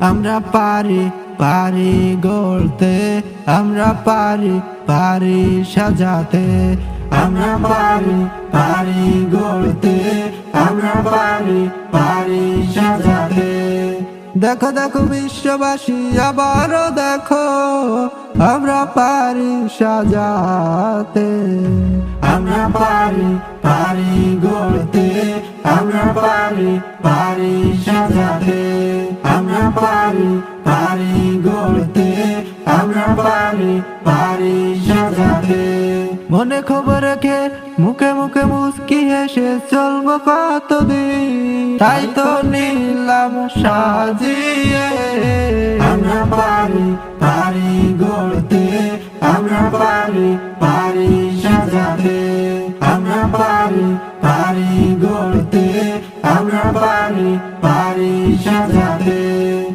আমরা পারি পারি গড়তে, আমরা পারি পারি সাজাতে। আমরা পারি পারি গড়তে, আমরা পারি পারি সাজাতে। দেখো দেখো বিশ্ববাসী, আবারও দেখো, আমরা পারি সাজাতে। আমরা পারি পারি গড়তে পারি পারি সাজাতে। আমরা পারি পারি গড়তে। আমরা পারি পারি সাজাতে। মনে খবর রেখে মুখে মুখে মুস্কি হেসে চলবো কতদিন? তাই তো নিলাম সাজিয়ে। আমরা পারি পারি গড়তে। আমরা পারি পারি সাজাতে। আমরা পারি পারি পারি সাজাতে।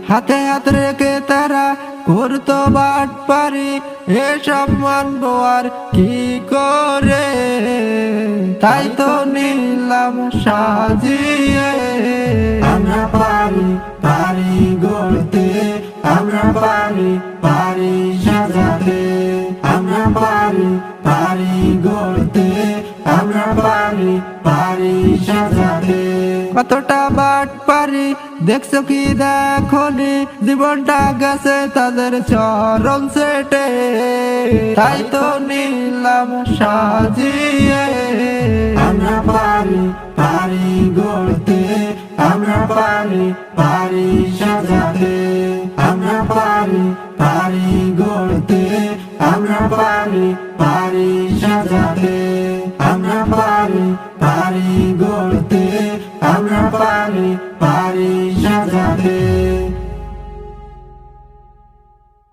হাতে হাত রেখে তারা করতো বাট পারি, এসব আর কি করে? তাই তো নিলাম সাজিয়ে। আমরা পারি পারি গড়তে, আমরা পারি পারি সাজাতে। আমরা পারি পারি গড়তে, আমরা পারি পারি সাজাতে। কতটা বাট পারি? দেখছ কি দেখনি? জীবনটা গেছে তাদের চরণ সেটে। তাই তো নিলাম সাজিয়ে। আমরা পারি পারি গড়তে। আমরা পারি পারি সাজাতে। আমরা পারি পারি গড়তে। আমরা পারি পারি আমরা পারি পারি সাজাতে।